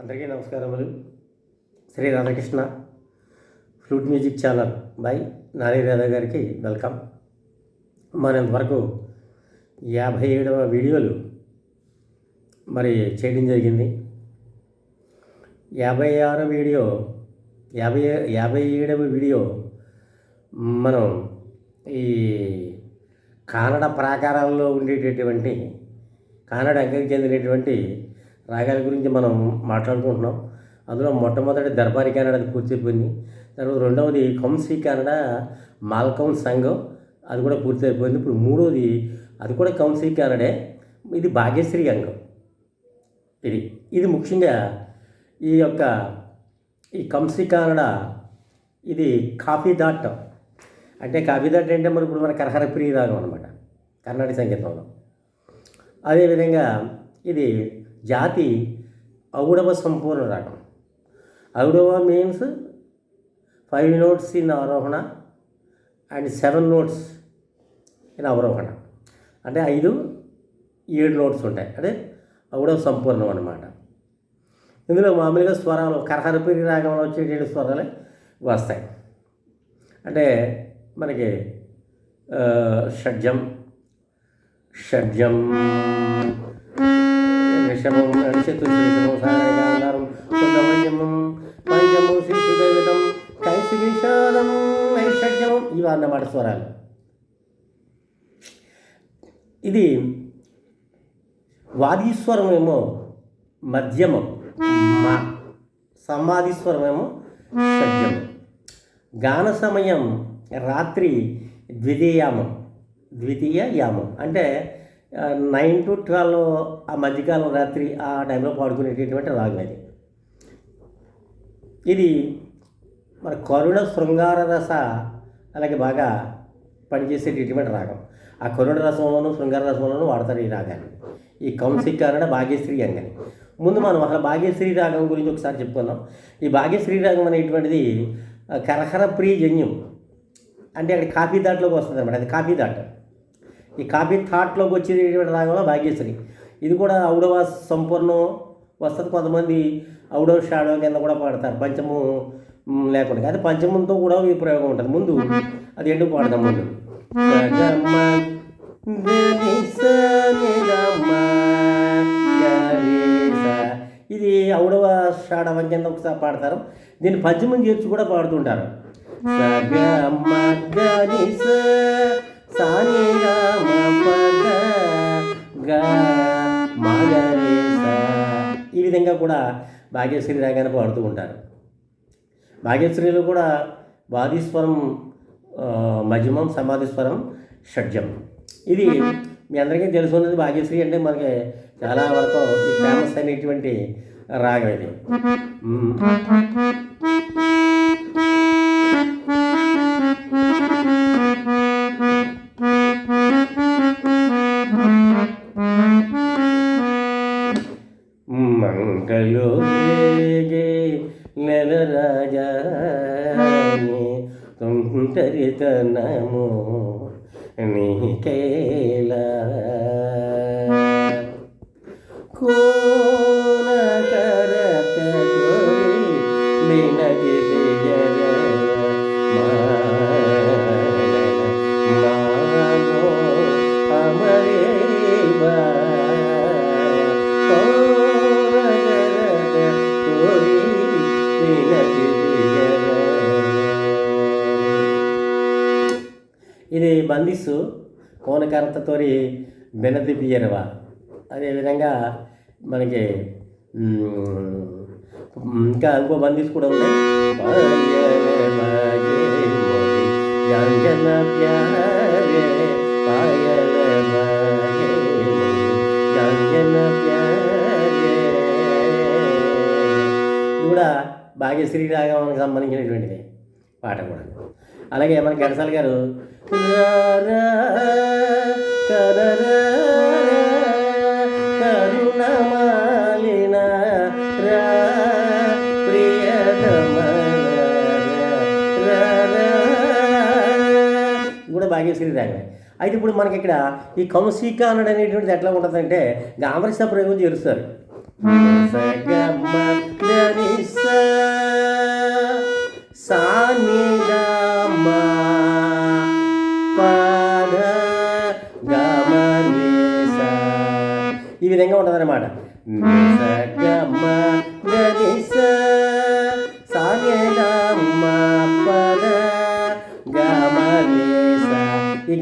అందరికీ నమస్కారములు. Shri Radhakrishna flute music channel by Nari Radha గారికి వెల్కమ్. మనం ఇంతవరకు యాభై ఏడవ వీడియోలు మరి చేయడం జరిగింది. యాభై ఆరో వీడియో యాభై యాభై ఏడవ వీడియో మనం ఈ కానడ ప్రాకారాల్లో ఉండేటటువంటి కానడ అంగకి చెందినటువంటి రాగాల గురించి మనం మాట్లాడుకుంటున్నాం. అందులో మొట్టమొదటి దర్బారీ కానడ అది పూర్తయిపోయింది తర్వాత రెండవది కంసీ కానడ మాల్కౌన్ సంఘం అది కూడా పూర్తయిపోయింది ఇప్పుడు మూడవది అది కూడా కంసీ కానడే ఇది భాగ్యశ్రీ అంగం. ఇది ఇది ముఖ్యంగా ఈ యొక్క ఈ కంసీ కానడ ఇది కాఫీ దాట్. అంటే కాఫీ దాట్ అంటే మరి ఇప్పుడు మన కరహర ప్రియ రాగం అనమాట కర్ణాటక సంగీతంలో. అదేవిధంగా ఇది జాతి ఔడవ సంపూర్ణ రాగం ఔడవ మీన్స్ ఫైవ్ నోట్స్ ఇన్ ఆరోహణ అండ్ సెవెన్ నోట్స్ ఇన్ అవరోహణ. అంటే ఐదు ఏడు నోట్స్ ఉంటాయి. అంటే ఔడవ సంపూర్ణం అన్నమాట. ఇందులో మామూలుగా స్వరాలు కరహరపిరి రాగంలో వచ్చేటువంటి స్వరాలే వస్తాయి. అంటే మనకి షడ్జం షడ్జం షడ్జం రిషభం చతుర్షం శిశుదైవతం కైశిషాదం ఇవి అన్నమాట స్వరాలు. ఇది వాదీస్వరమేమో మధ్యమం మా. సమాధిస్వరమేమో షడ్యం గాన సమయం రాత్రి ద్వితీయామం ద్వితీయ యామం. అంటే నైన్ టు ట్వెల్వ్ ఆ మధ్యకాలం రాత్రి ఆ టైంలో పాడుకునేటటువంటి రాగం అది. ఇది మన కరుణ శృంగార రస అలాగే బాగా పనిచేసేటటువంటి రాగం. ఆ కరుణ రసంలోనూ శృంగార రసంలోనూ వాడతారు ఈ రాగాన్ని. ఈ కౌన్సిక్ కారణ భాగ్యశ్రీ అంగని. ముందు మనం అసలు భాగ్యశ్రీ రాగం గురించి ఒకసారి చెప్పుకుందాం. ఈ భాగ్యశ్రీ రాగం అనేటువంటిది కరహర ప్రియ జన్యం. అంటే అక్కడ కాఫీ దాట్లోకి వస్తుంది అనమాట అది కాఫీ దాట్. ఈ కాఫీ థాట్లోకి వచ్చేటువంటి రాగంలో భాగ్యశ్రీ. ఇది కూడా ఔడవ సంపూర్ణం వస్తుంది. కొంతమంది ఔడవ షాడో కింద కూడా పాడతారు. పంచము లేకుండా. అది పంచమంతో కూడా ఈ ప్రయోగం ఉంటుంది. ముందు అది ఎందుకు పాడదాం ముందు. ఇది ఔడవ షాడవ కింద ఒకసారి పాడతారు. దీన్ని పంచమం చేర్చి కూడా పాడుతుంటారు. సగమ గని కూడా భాగ్యశ్రీ రాగానే పాడుతూ ఉంటారు. భాగ్యశ్రీలో కూడా వాదీస్వరం ఆ, మధ్యమం సమాధిస్వరం షడ్జం. ఇది మీ అందరికీ తెలుసున్నది భాగ్యశ్రీ అంటే మనకి చాలా వరకు ఫేమస్ అయినటువంటి రాగం ఇది. తుంటరితనము నీకేలా? ఇది బందిస్సు కోనకరతతోరి బెనదిపియనవా అదేవిధంగా మనకి ఇంకా ఇంకో బందిస్ కూడా ఉన్నాయి. ప్యారే ఇది కూడా భాగ్యశ్రీ రాగవానికి సంబంధించినటువంటిది పాట కూడా. అలాగే మన గడసాల గారు. కరుణమాలిన కూడా భాగ్యశ్రీ రాగమే అయితే ఇప్పుడు మనకి ఇక్కడ ఈ కౌశికానుడు అనేటువంటిది ఎట్లా ఉంటుందంటే గామరిస ప్రయోగం చేరుస్తారు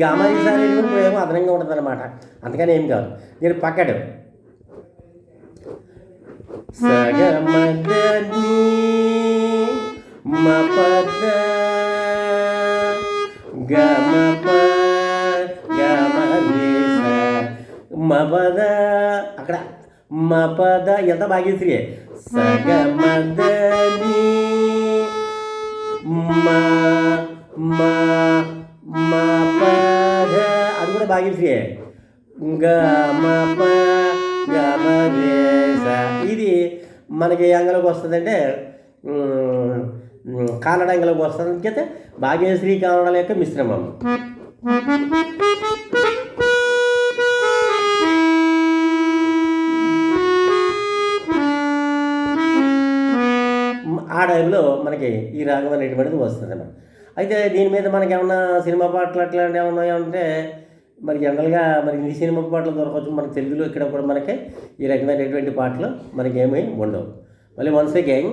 అనేది కూడా ప్రయోగం అదనంగా ఉంటుంది అనమాట అందుకని ఏం కాదు. నేను పక్కడు సగమదని మపద గమప మపద అక్కడ మపద ఎంత భాగ్యశ్రీ సగమదని మా మా మా పద అది కూడా భాగ్యశ్రీ గమ ఇది మనకి అంగలోకి వస్తుందంటే ఉమ్, ఉమ్, కన్నడ వస్తుంది. అందుకైతే భాగ్యశ్రీ కన్నడల యొక్క మిశ్రమం. ఆ టైంలో మనకి ఈ రాగం అనేటువంటిది వస్తుంది అన్నమాట అయితే దీని మీద మనకి ఏమన్నా సినిమా పాటలు అట్లాంటివి ఏమన్నా ఉంటే మరి జనరల్గా మరి ఈ సినిమా పాటలు దొరకవచ్చు మన తెలుగులో ఇక్కడ కూడా మనకి ఈ రకమైనటువంటి పాటలు మనకి ఏమీ ఉండవు. మళ్ళీ వన్స్ అగైన్.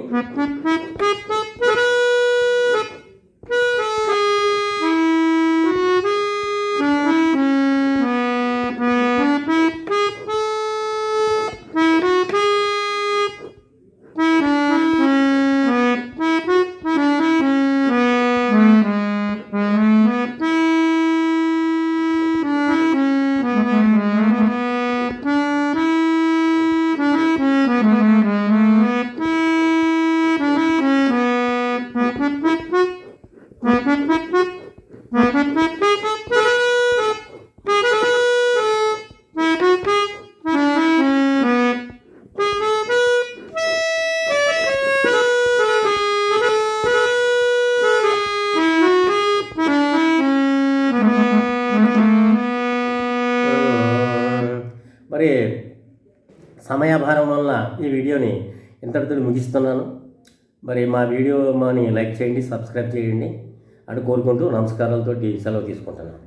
మరి సమయాభారం వల్ల ఈ వీడియోని ఇంతటితో ముగిస్తున్నాను. మరి మా వీడియో మాని లైక్ చేయండి సబ్స్క్రైబ్ చేయండి అని కోరుకుంటూ నమస్కారాలతోటి సెలవు తీసుకుంటున్నాను.